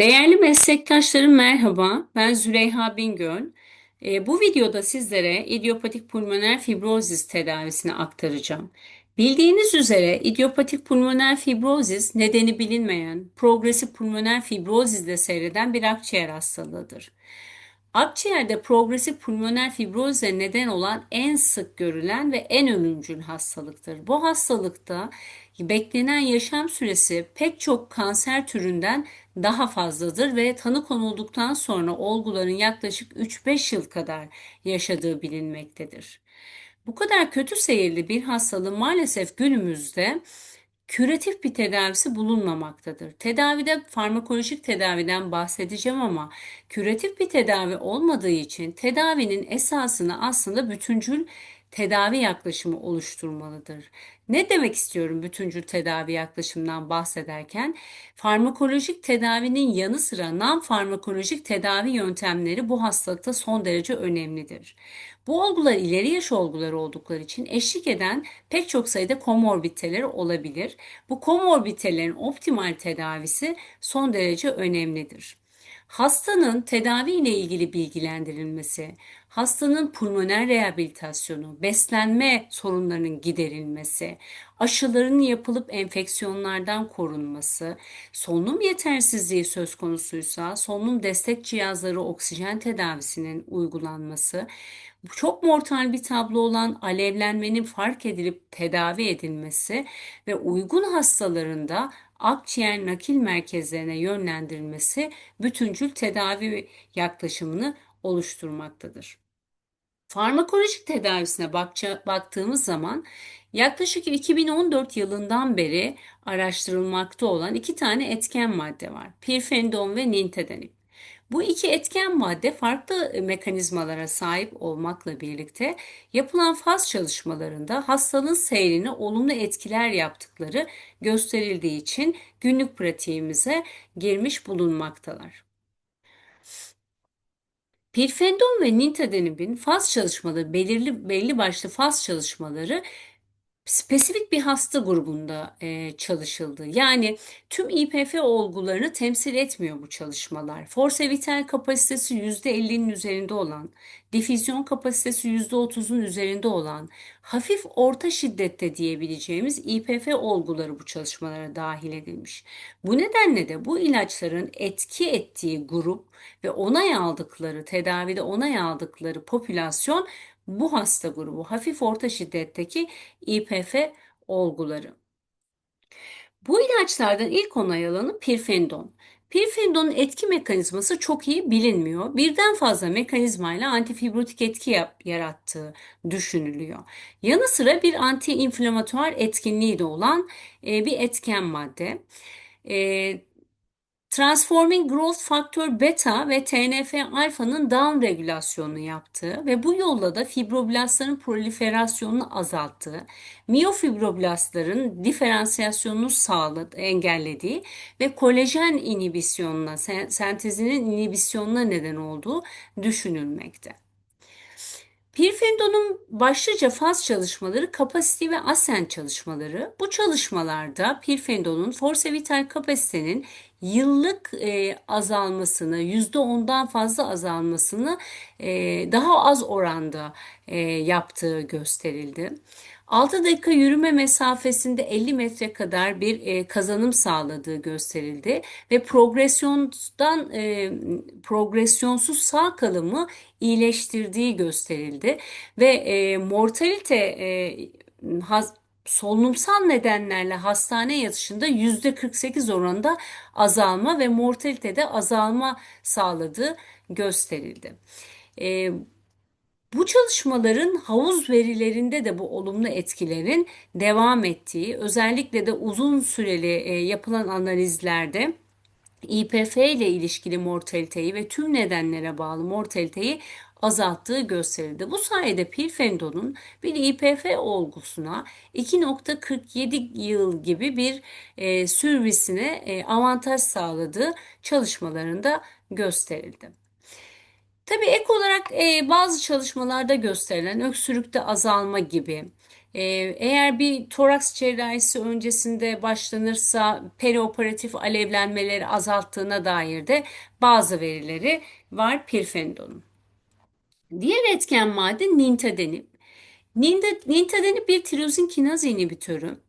Değerli meslektaşlarım merhaba, ben Züleyha Bingöl. E, bu videoda sizlere idiopatik pulmoner fibrozis tedavisini aktaracağım. Bildiğiniz üzere idiopatik pulmoner fibrozis nedeni bilinmeyen, progresif pulmoner fibrozisle seyreden bir akciğer hastalığıdır. Akciğerde progresif pulmoner fibroze neden olan en sık görülen ve en ölümcül hastalıktır. Bu hastalıkta beklenen yaşam süresi pek çok kanser türünden daha fazladır ve tanı konulduktan sonra olguların yaklaşık 3-5 yıl kadar yaşadığı bilinmektedir. Bu kadar kötü seyirli bir hastalığın maalesef günümüzde küratif bir tedavisi bulunmamaktadır. Tedavide farmakolojik tedaviden bahsedeceğim ama küratif bir tedavi olmadığı için tedavinin esasını aslında bütüncül tedavi yaklaşımı oluşturmalıdır. Ne demek istiyorum bütüncül tedavi yaklaşımından bahsederken? Farmakolojik tedavinin yanı sıra non farmakolojik tedavi yöntemleri bu hastalıkta son derece önemlidir. Bu olgular ileri yaş olguları oldukları için eşlik eden pek çok sayıda komorbiditeleri olabilir. Bu komorbiditelerin optimal tedavisi son derece önemlidir. Hastanın tedavi ile ilgili bilgilendirilmesi, hastanın pulmoner rehabilitasyonu, beslenme sorunlarının giderilmesi, aşıların yapılıp enfeksiyonlardan korunması, solunum yetersizliği söz konusuysa solunum destek cihazları oksijen tedavisinin uygulanması, çok mortal bir tablo olan alevlenmenin fark edilip tedavi edilmesi ve uygun hastalarında akciğer nakil merkezlerine yönlendirilmesi bütüncül tedavi yaklaşımını oluşturmaktadır. Farmakolojik tedavisine baktığımız zaman yaklaşık 2014 yılından beri araştırılmakta olan iki tane etken madde var. Pirfenidon ve nintedanib. Bu iki etken madde farklı mekanizmalara sahip olmakla birlikte yapılan faz çalışmalarında hastalığın seyrini olumlu etkiler yaptıkları gösterildiği için günlük pratiğimize girmiş bulunmaktalar. Pirfenidon ve nintedanibin faz çalışmaları, belirli belli başlı faz çalışmaları spesifik bir hasta grubunda e, çalışıldı. Yani tüm İPF olgularını temsil etmiyor bu çalışmalar. Force vital kapasitesi %50'nin üzerinde olan, difüzyon kapasitesi %30'un üzerinde olan, hafif orta şiddette diyebileceğimiz İPF olguları bu çalışmalara dahil edilmiş. Bu nedenle de bu ilaçların etki ettiği grup ve onay aldıkları, tedavide onay aldıkları popülasyon bu hasta grubu hafif orta şiddetteki İPF olguları. Bu ilaçlardan ilk onay alanı pirfenidon. Pirfenidonun etki mekanizması çok iyi bilinmiyor. Birden fazla mekanizmayla antifibrotik etki yarattığı düşünülüyor. Yanı sıra bir antiinflamatuar etkinliği de olan e, bir etken madde. E, Transforming Growth Factor Beta ve TNF-alfa'nın down regülasyonunu yaptığı ve bu yolla da fibroblastların proliferasyonunu azalttığı, miyofibroblastların diferansiyasyonunu sağladı, engellediği ve kolajen inhibisyonuna, sentezinin inhibisyonuna neden olduğu düşünülmekte. Pirfenidon'un başlıca faz çalışmaları kapasite ve asen çalışmaları. Bu çalışmalarda pirfenidon'un force vital kapasitenin yıllık e, azalmasını, %10'dan fazla azalmasını e, daha az oranda e, yaptığı gösterildi. 6 dakika yürüme mesafesinde 50 metre kadar bir e, kazanım sağladığı gösterildi ve progresyondan e, progresyonsuz sağ kalımı iyileştirdiği gösterildi ve e, mortalite e, haz, solunumsal nedenlerle hastane yatışında %48 oranında azalma ve mortalitede azalma sağladığı gösterildi. E, bu çalışmaların havuz verilerinde de bu olumlu etkilerin devam ettiği, özellikle de uzun süreli e, yapılan analizlerde İPF ile ilişkili mortaliteyi ve tüm nedenlere bağlı mortaliteyi azalttığı gösterildi. Bu sayede pirfenidonun bir İPF olgusuna 2.47 yıl gibi bir e, sürvisine e, avantaj sağladığı çalışmalarında gösterildi. Tabii ek olarak e, bazı çalışmalarda gösterilen öksürükte azalma gibi, Ee, eğer bir toraks cerrahisi öncesinde başlanırsa perioperatif alevlenmeleri azalttığına dair de bazı verileri var pirfenidonun. Diğer etken madde nintedanib. Nintedanib bir tirozin kinaz inhibitörü.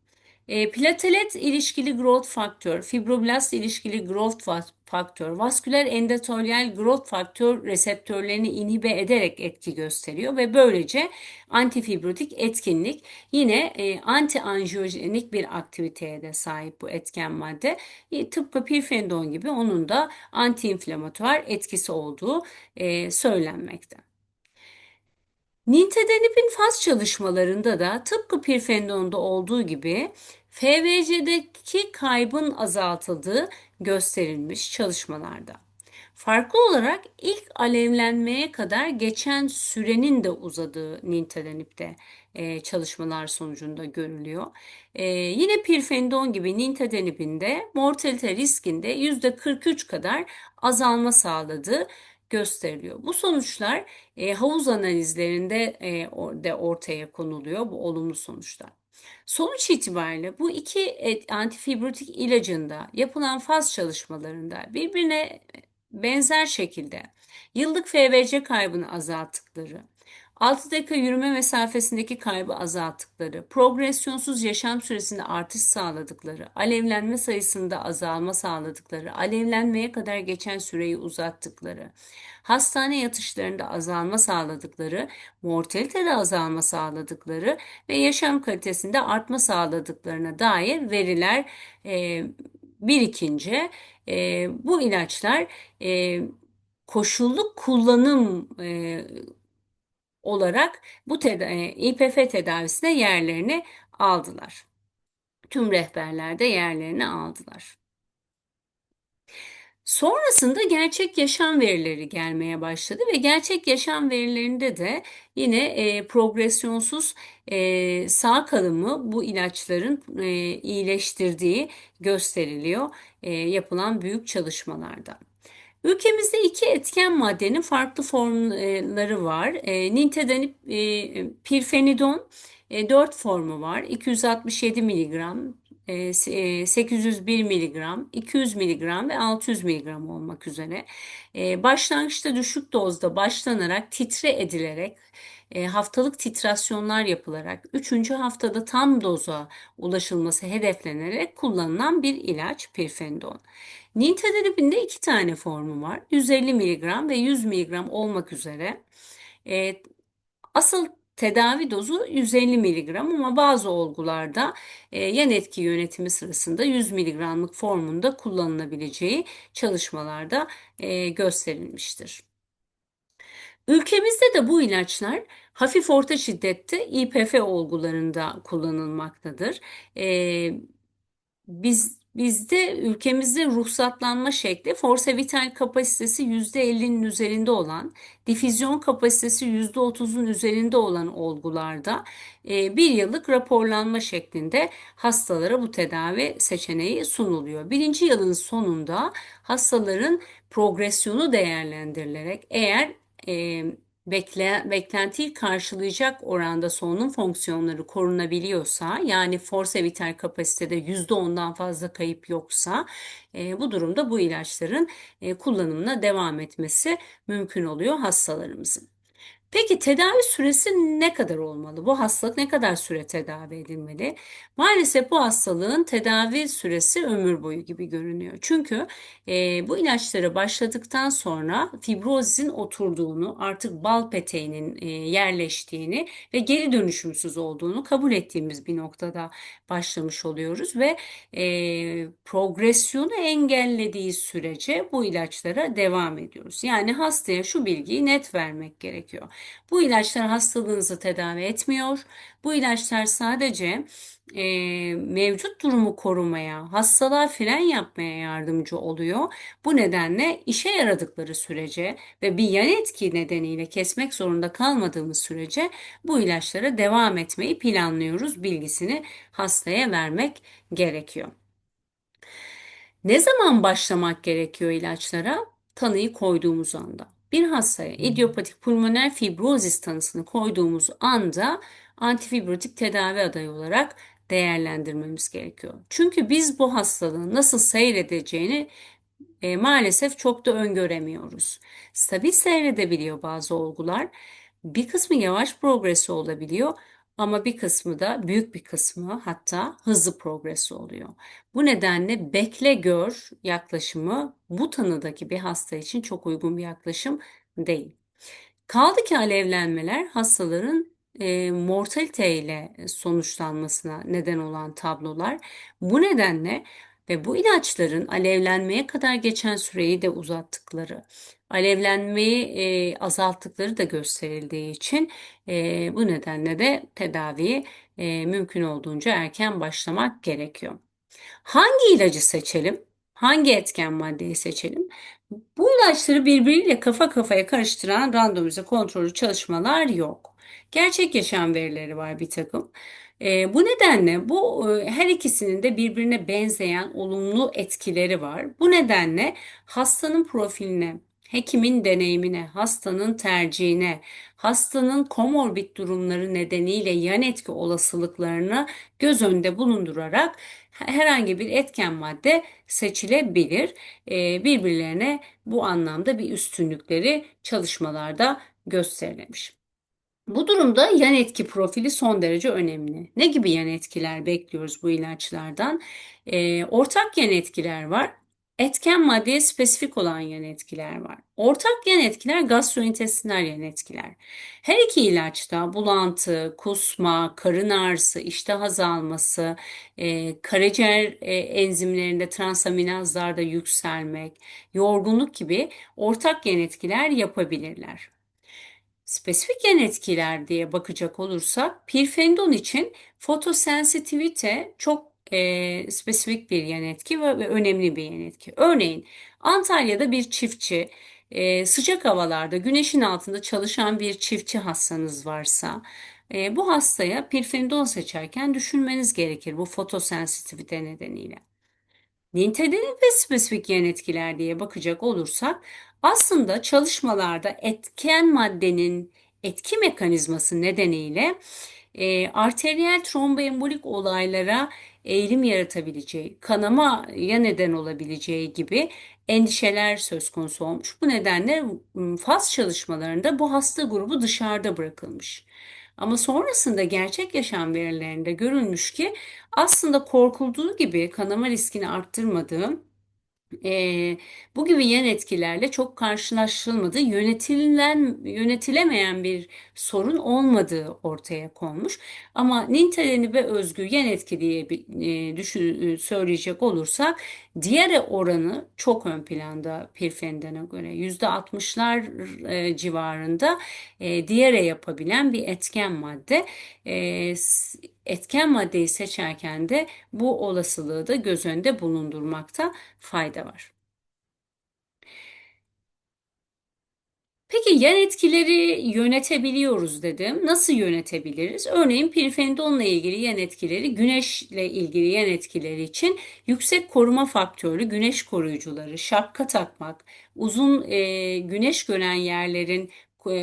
E, platelet ilişkili growth faktör, fibroblast ilişkili growth faktör, vasküler endotolyal growth faktör reseptörlerini inhibe ederek etki gösteriyor ve böylece antifibrotik etkinlik yine e, antianjiyojenik bir aktiviteye de sahip bu etken madde. E, tıpkı pirfenidon gibi onun da antiinflamatuar etkisi olduğu e, söylenmekte. Nintedanib'in faz çalışmalarında da tıpkı pirfenidonda olduğu gibi FVC'deki kaybın azaltıldığı gösterilmiş çalışmalarda. Farklı olarak ilk alevlenmeye kadar geçen sürenin de uzadığı nintedanipte e, çalışmalar sonucunda görülüyor. E, yine pirfenidon gibi nintedanibin de mortalite riskinde %43 kadar azalma sağladığı gösteriliyor. Bu sonuçlar e, havuz analizlerinde e, de ortaya konuluyor bu olumlu sonuçlar. Sonuç itibariyle bu iki antifibrotik ilacında yapılan faz çalışmalarında birbirine benzer şekilde yıllık FVC kaybını azalttıkları, 6 dakika yürüme mesafesindeki kaybı azalttıkları, progresyonsuz yaşam süresinde artış sağladıkları, alevlenme sayısında azalma sağladıkları, alevlenmeye kadar geçen süreyi uzattıkları, hastane yatışlarında azalma sağladıkları, mortalitede azalma sağladıkları ve yaşam kalitesinde artma sağladıklarına dair veriler e, birikince e, bu ilaçlar e, koşullu kullanım e, olarak bu teda İPF tedavisine yerlerini aldılar. Tüm rehberlerde yerlerini aldılar. Sonrasında gerçek yaşam verileri gelmeye başladı ve gerçek yaşam verilerinde de yine e, progresyonsuz e, sağ kalımı bu ilaçların e, iyileştirdiği gösteriliyor e, yapılan büyük çalışmalarda. Ülkemizde iki etken maddenin farklı formları var. E, nintedanib, e, pirfenidon e, 4 formu var. 267 miligram, 801 miligram, 200 miligram ve 600 miligram olmak üzere. E, başlangıçta düşük dozda başlanarak titre edilerek e, haftalık titrasyonlar yapılarak 3. haftada tam doza ulaşılması hedeflenerek kullanılan bir ilaç pirfenidon. Nintedanib'in iki tane formu var. 150 mg ve 100 mg olmak üzere. E, asıl tedavi dozu 150 mg ama bazı olgularda e, yan etki yönetimi sırasında 100 mg'lık formunda kullanılabileceği çalışmalarda e, gösterilmiştir. Ülkemizde de bu ilaçlar hafif orta şiddette İPF olgularında kullanılmaktadır. E, biz Bizde ülkemizde ruhsatlanma şekli force vital kapasitesi %50'nin üzerinde olan, difüzyon kapasitesi %30'un üzerinde olan olgularda e, bir yıllık raporlanma şeklinde hastalara bu tedavi seçeneği sunuluyor. Birinci yılın sonunda hastaların progresyonu değerlendirilerek eğer e, bekle, beklentiyi karşılayacak oranda solunum fonksiyonları korunabiliyorsa yani force vital kapasitede %10'dan fazla kayıp yoksa e, bu durumda bu ilaçların e, kullanımına devam etmesi mümkün oluyor hastalarımızın. Peki tedavi süresi ne kadar olmalı? Bu hastalık ne kadar süre tedavi edilmeli? Maalesef bu hastalığın tedavi süresi ömür boyu gibi görünüyor. Çünkü e, bu ilaçlara başladıktan sonra fibrozin oturduğunu, artık bal peteğinin e, yerleştiğini ve geri dönüşümsüz olduğunu kabul ettiğimiz bir noktada başlamış oluyoruz ve e, progresyonu engellediği sürece bu ilaçlara devam ediyoruz. Yani hastaya şu bilgiyi net vermek gerekiyor. Bu ilaçlar hastalığınızı tedavi etmiyor. Bu ilaçlar sadece e, mevcut durumu korumaya, hastalığa fren yapmaya yardımcı oluyor. Bu nedenle işe yaradıkları sürece ve bir yan etki nedeniyle kesmek zorunda kalmadığımız sürece bu ilaçlara devam etmeyi planlıyoruz bilgisini hastaya vermek gerekiyor. Ne zaman başlamak gerekiyor ilaçlara? Tanıyı koyduğumuz anda bir hastaya idiopatik pulmoner fibrozis tanısını koyduğumuz anda antifibrotik tedavi adayı olarak değerlendirmemiz gerekiyor. Çünkü biz bu hastalığın nasıl seyredeceğini e, maalesef çok da öngöremiyoruz. Stabil seyredebiliyor bazı olgular. Bir kısmı yavaş progresi olabiliyor ama bir kısmı da büyük bir kısmı hatta hızlı progresi oluyor. Bu nedenle bekle gör yaklaşımı bu tanıdaki bir hasta için çok uygun bir yaklaşım değil. Kaldı ki alevlenmeler hastaların e, mortalite ile sonuçlanmasına neden olan tablolar. Bu nedenle ve bu ilaçların alevlenmeye kadar geçen süreyi de uzattıkları, alevlenmeyi e, azalttıkları da gösterildiği için e, bu nedenle de tedaviyi e, mümkün olduğunca erken başlamak gerekiyor. Hangi ilacı seçelim? Hangi etken maddeyi seçelim? Bu ilaçları birbiriyle kafa kafaya karıştıran randomize kontrollü çalışmalar yok. Gerçek yaşam verileri var bir takım. E, bu nedenle bu e, her ikisinin de birbirine benzeyen olumlu etkileri var. Bu nedenle hastanın profiline, hekimin deneyimine, hastanın tercihine, hastanın komorbid durumları nedeniyle yan etki olasılıklarını göz önünde bulundurarak herhangi bir etken madde seçilebilir. E, birbirlerine bu anlamda bir üstünlükleri çalışmalarda gösterilmiş. Bu durumda yan etki profili son derece önemli. Ne gibi yan etkiler bekliyoruz bu ilaçlardan? E, ortak yan etkiler var. Etken maddeye spesifik olan yan etkiler var. Ortak yan etkiler gastrointestinal yan etkiler. Her iki ilaçta bulantı, kusma, karın ağrısı, iştah azalması, e, karaciğer e, enzimlerinde transaminazlarda yükselmek, yorgunluk gibi ortak yan etkiler yapabilirler. Spesifik yan etkiler diye bakacak olursak pirfenidon için fotosensitivite çok e, spesifik bir yan etki ve, ve önemli bir yan etki. Örneğin Antalya'da bir çiftçi e, sıcak havalarda güneşin altında çalışan bir çiftçi hastanız varsa e, bu hastaya pirfenidon seçerken düşünmeniz gerekir bu fotosensitivite nedeniyle. Nitelik ve spesifik yan etkiler diye bakacak olursak aslında çalışmalarda etken maddenin etki mekanizması nedeniyle e, arteriyel tromboembolik olaylara eğilim yaratabileceği, kanamaya neden olabileceği gibi endişeler söz konusu olmuş. Bu nedenle faz çalışmalarında bu hasta grubu dışarıda bırakılmış. Ama sonrasında gerçek yaşam verilerinde görülmüş ki aslında korkulduğu gibi kanama riskini arttırmadığı e, bu gibi yan etkilerle çok karşılaşılmadığı, yönetilen, yönetilemeyen bir sorun olmadığı ortaya konmuş. Ama nintelenib'e özgü yan etki diye e, düşün, söyleyecek olursak diğer oranı çok ön planda pirfenidene göre %60'lar e, civarında e, diğere yapabilen bir etken madde. E, etken maddeyi seçerken de bu olasılığı da göz önünde bulundurmakta fayda var. Peki yan etkileri yönetebiliyoruz dedim. Nasıl yönetebiliriz? Örneğin pirfenidonla ilgili yan etkileri, güneşle ilgili yan etkileri için yüksek koruma faktörlü güneş koruyucuları, şapka takmak, uzun e, güneş gören yerlerin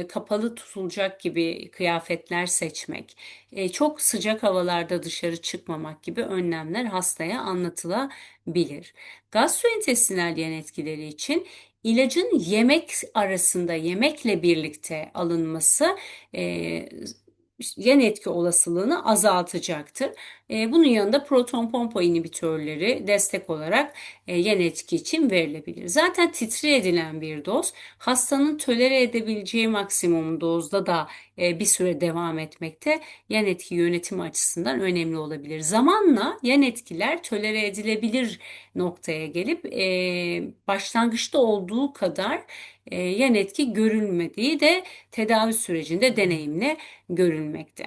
kapalı tutulacak gibi kıyafetler seçmek, e, çok sıcak havalarda dışarı çıkmamak gibi önlemler hastaya anlatılabilir. Gastrointestinal yan etkileri için ilacın yemek arasında yemekle birlikte alınması e, yan etki olasılığını azaltacaktır. E, bunun yanında proton pompa inhibitörleri destek olarak e, yan etki için verilebilir. Zaten titre edilen bir doz hastanın tolere edebileceği maksimum dozda da e, bir süre devam etmekte yan etki yönetimi açısından önemli olabilir. Zamanla yan etkiler tolere edilebilir noktaya gelip başlangıçta olduğu kadar yan etki görülmediği de tedavi sürecinde deneyimle görülmekte.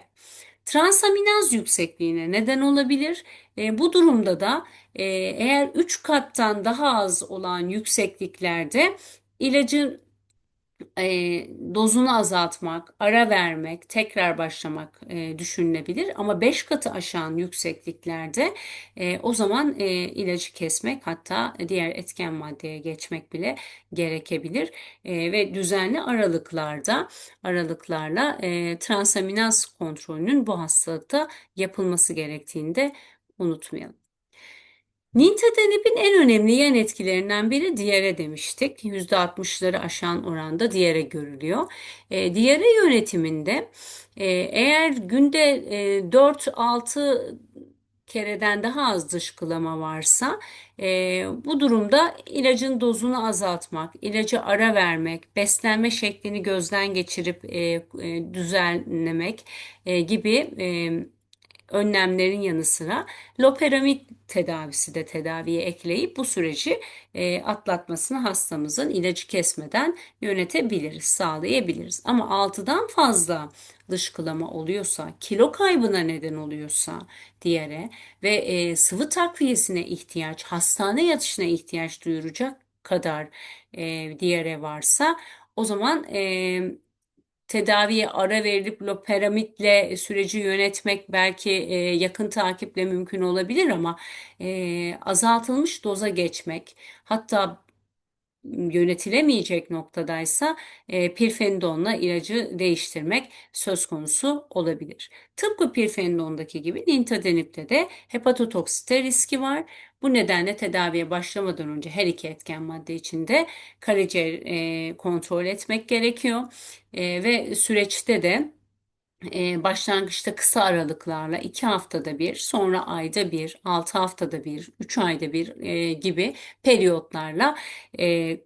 Transaminaz yüksekliğine neden olabilir. E, bu durumda da e, eğer 3 kattan daha az olan yüksekliklerde ilacın e, dozunu azaltmak, ara vermek, tekrar başlamak e, düşünülebilir. Ama 5 katı aşan yüksekliklerde e, o zaman e, ilacı kesmek hatta diğer etken maddeye geçmek bile gerekebilir. E, ve düzenli aralıklarda aralıklarla e, transaminaz kontrolünün bu hastalıkta yapılması gerektiğini de unutmayalım. Nintedanibin en önemli yan etkilerinden biri diyare demiştik. %60'ları aşan oranda diyare görülüyor. E, diyare yönetiminde e, eğer günde e, 4-6 kereden daha az dışkılama varsa e, bu durumda ilacın dozunu azaltmak, ilacı ara vermek, beslenme şeklini gözden geçirip e, e, düzenlemek e, gibi e, önlemlerin yanı sıra loperamid tedavisi de tedaviye ekleyip bu süreci e, atlatmasını hastamızın ilacı kesmeden yönetebiliriz, sağlayabiliriz. Ama 6'dan fazla dışkılama oluyorsa, kilo kaybına neden oluyorsa diyare ve e, sıvı takviyesine ihtiyaç, hastane yatışına ihtiyaç duyuracak kadar e, diyare varsa o zaman e, tedaviye ara verilip loperamidle süreci yönetmek belki e, yakın takiple mümkün olabilir ama e, azaltılmış doza geçmek hatta yönetilemeyecek noktadaysa e, pirfenidonla ilacı değiştirmek söz konusu olabilir. Tıpkı pirfenidondaki gibi nintedanipte de hepatotoksite riski var. Bu nedenle tedaviye başlamadan önce her iki etken madde içinde karaciğer e, kontrol etmek gerekiyor. E, ve süreçte de e, başlangıçta kısa aralıklarla 2 haftada bir, sonra ayda bir, 6 haftada bir, 3 ayda bir e, gibi periyotlarla e,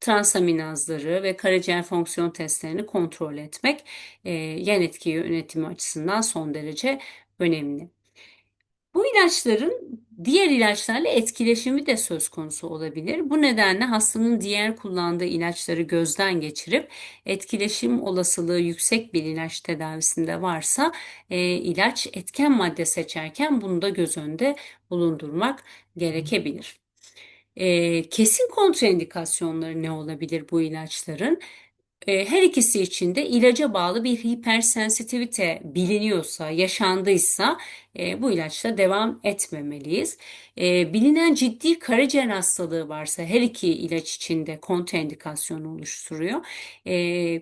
transaminazları ve karaciğer fonksiyon testlerini kontrol etmek yan etki yönetimi açısından son derece önemli. Bu ilaçların diğer ilaçlarla etkileşimi de söz konusu olabilir. Bu nedenle hastanın diğer kullandığı ilaçları gözden geçirip etkileşim olasılığı yüksek bir ilaç tedavisinde varsa e, ilaç etken madde seçerken bunu da göz önünde bulundurmak gerekebilir. E, kesin kontraindikasyonları ne olabilir bu ilaçların? E, her ikisi için de ilaca bağlı bir hipersensitivite biliniyorsa, yaşandıysa e, bu ilaçla devam etmemeliyiz. E, bilinen ciddi karaciğer hastalığı varsa her iki ilaç için de kontraindikasyon oluşturuyor.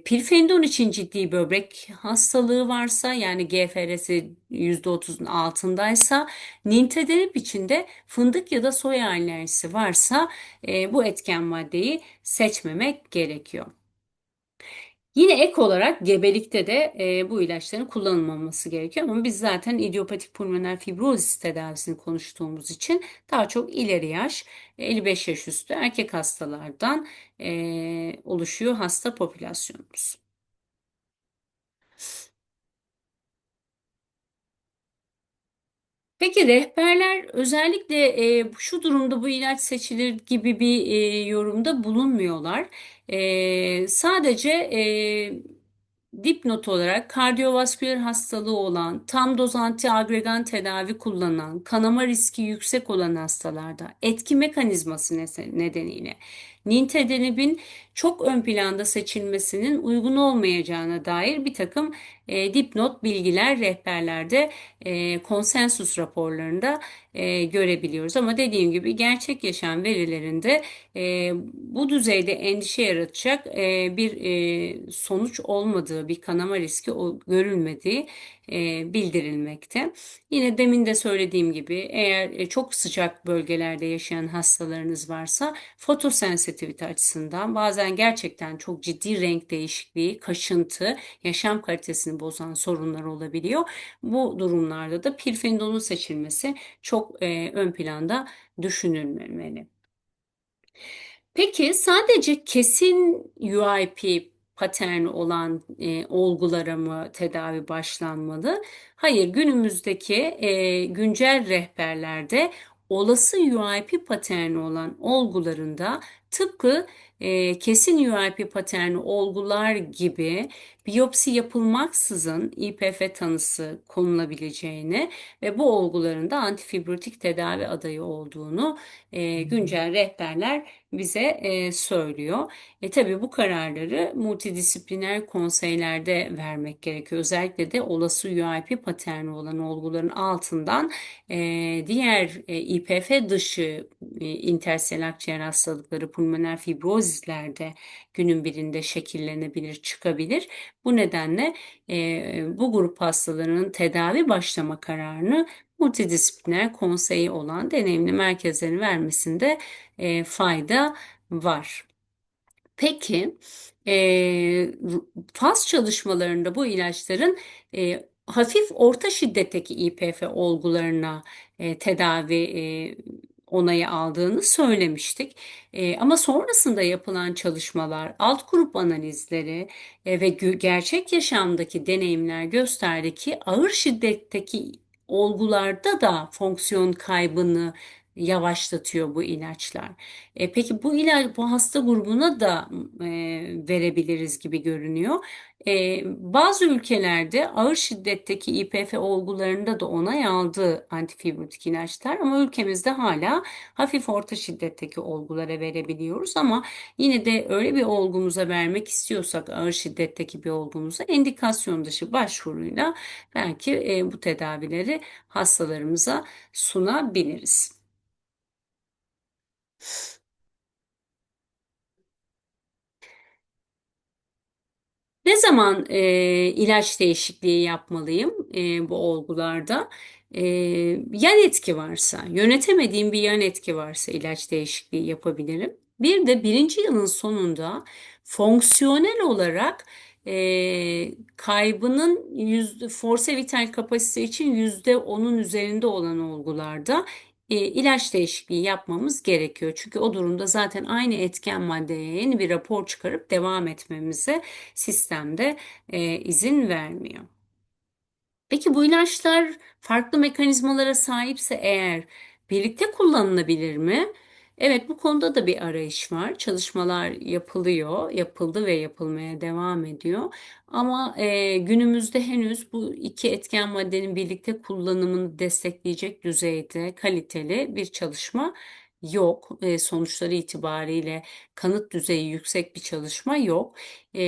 Pirfenidon için ciddi böbrek hastalığı varsa yani GFR'si %30'un altındaysa nintedanib için de fındık ya da soya alerjisi varsa bu etken maddeyi seçmemek gerekiyor. Yine ek olarak gebelikte de e, bu ilaçların kullanılmaması gerekiyor ama biz zaten idiopatik pulmoner fibrozis tedavisini konuştuğumuz için daha çok ileri yaş 55 yaş üstü erkek hastalardan e, oluşuyor hasta popülasyonumuz. Peki rehberler özellikle e, şu durumda bu ilaç seçilir gibi bir e, yorumda bulunmuyorlar. E, sadece e, dipnot olarak kardiyovasküler hastalığı olan, tam doz antiagregan tedavi kullanan, kanama riski yüksek olan hastalarda etki mekanizması nedeniyle nintedanibin çok ön planda seçilmesinin uygun olmayacağına dair bir takım e, dipnot bilgiler rehberlerde e, konsensus raporlarında e, görebiliyoruz. Ama dediğim gibi gerçek yaşam verilerinde e, bu düzeyde endişe yaratacak e, bir e, sonuç olmadığı, bir kanama riski görülmediği e, bildirilmekte. Yine demin de söylediğim gibi eğer e, çok sıcak bölgelerde yaşayan hastalarınız varsa fotosensitivite açısından bazen gerçekten çok ciddi renk değişikliği, kaşıntı, yaşam kalitesini bozan sorunlar olabiliyor. Bu durumlarda da pirfenidonun seçilmesi çok e, ön planda düşünülmemeli. Peki sadece kesin UIP paterni olan e, olgulara mı tedavi başlanmalı? Hayır, günümüzdeki e, güncel rehberlerde olası UIP paterni olan olgularında tıpkı e, kesin UIP paterni olgular gibi biyopsi yapılmaksızın İPF tanısı konulabileceğini ve bu olguların da antifibrotik tedavi adayı olduğunu e, güncel rehberler bize e, söylüyor. E tabii bu kararları multidisipliner konseylerde vermek gerekiyor. Özellikle de olası UIP paterni olan olguların altından e, diğer e, IPF dışı e, interstitial akciğer hastalıkları, pulmoner fibrozizlerde günün birinde şekillenebilir, çıkabilir. Bu nedenle e, bu grup hastalarının tedavi başlama kararını multidisipliner konseyi olan deneyimli merkezlerin vermesinde e, fayda var. Peki e, faz çalışmalarında bu ilaçların e, hafif orta şiddetteki İPF olgularına e, tedavi e, onayı aldığını söylemiştik. E, ama sonrasında yapılan çalışmalar, alt grup analizleri e, ve gerçek yaşamdaki deneyimler gösterdi ki ağır şiddetteki olgularda da fonksiyon kaybını yavaşlatıyor bu ilaçlar. E, peki bu ilaç bu hasta grubuna da e, verebiliriz gibi görünüyor. E, bazı ülkelerde ağır şiddetteki İPF olgularında da onay aldı antifibrotik ilaçlar ama ülkemizde hala hafif orta şiddetteki olgulara verebiliyoruz ama yine de öyle bir olgumuza vermek istiyorsak ağır şiddetteki bir olgumuza endikasyon dışı başvuruyla belki e, bu tedavileri hastalarımıza sunabiliriz. Ne zaman e, ilaç değişikliği yapmalıyım e, bu olgularda? E, yan etki varsa, yönetemediğim bir yan etki varsa ilaç değişikliği yapabilirim. Bir de birinci yılın sonunda fonksiyonel olarak e, kaybının yüzde, force vital kapasite için yüzde onun üzerinde olan olgularda e, ilaç değişikliği yapmamız gerekiyor. Çünkü o durumda zaten aynı etken maddeye yeni bir rapor çıkarıp devam etmemize sistemde e, izin vermiyor. Peki bu ilaçlar farklı mekanizmalara sahipse eğer birlikte kullanılabilir mi? Evet bu konuda da bir arayış var. Çalışmalar yapılıyor, yapıldı ve yapılmaya devam ediyor. Ama e, günümüzde henüz bu iki etken maddenin birlikte kullanımını destekleyecek düzeyde kaliteli bir çalışma yok. E, sonuçları itibariyle kanıt düzeyi yüksek bir çalışma yok. E,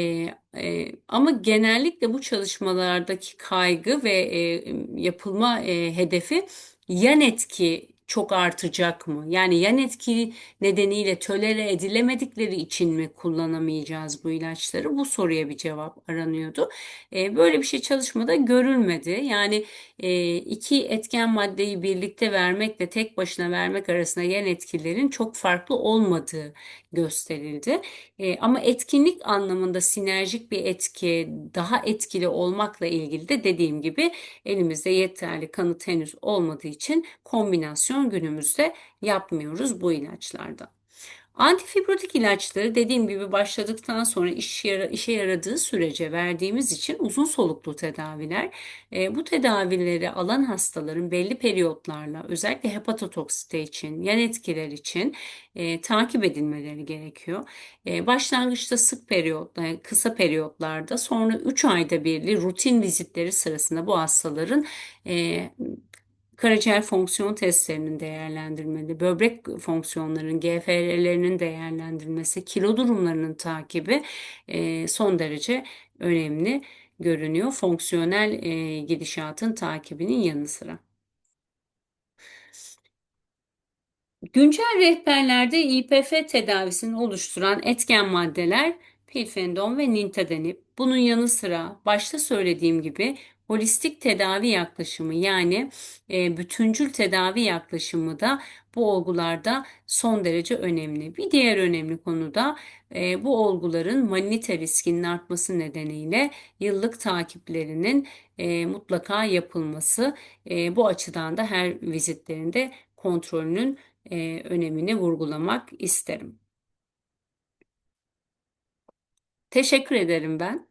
e, ama genellikle bu çalışmalardaki kaygı ve e, yapılma e, hedefi yan etki çok artacak mı? Yani yan etki nedeniyle tölere edilemedikleri için mi kullanamayacağız bu ilaçları? Bu soruya bir cevap aranıyordu. E, böyle bir şey çalışmada görülmedi. Yani e, iki etken maddeyi birlikte vermekle tek başına vermek arasında yan etkilerin çok farklı olmadığı gösterildi. E, ama etkinlik anlamında sinerjik bir etki, daha etkili olmakla ilgili de dediğim gibi elimizde yeterli kanıt henüz olmadığı için kombinasyon günümüzde yapmıyoruz bu ilaçlarda. Antifibrotik ilaçları dediğim gibi başladıktan sonra iş yara, işe yaradığı sürece verdiğimiz için uzun soluklu tedaviler. E, bu tedavileri alan hastaların belli periyotlarla özellikle hepatotoksite için, yan etkiler için e, takip edilmeleri gerekiyor. E, başlangıçta sık periyot, e, kısa periyotlarda sonra 3 ayda birli rutin vizitleri sırasında bu hastaların e, karaciğer fonksiyon testlerinin değerlendirmeli, böbrek fonksiyonlarının, GFR'lerinin değerlendirilmesi, kilo durumlarının takibi e, son derece önemli görünüyor. Fonksiyonel e, gidişatın takibinin yanı sıra. Güncel rehberlerde İPF tedavisini oluşturan etken maddeler pilfenidon ve nintedanib. Bunun yanı sıra başta söylediğim gibi holistik tedavi yaklaşımı yani e, bütüncül tedavi yaklaşımı da bu olgularda son derece önemli. Bir diğer önemli konu da e, bu olguların manite riskinin artması nedeniyle yıllık takiplerinin e, mutlaka yapılması. E, bu açıdan da her vizitlerinde kontrolünün e, önemini vurgulamak isterim. Teşekkür ederim ben.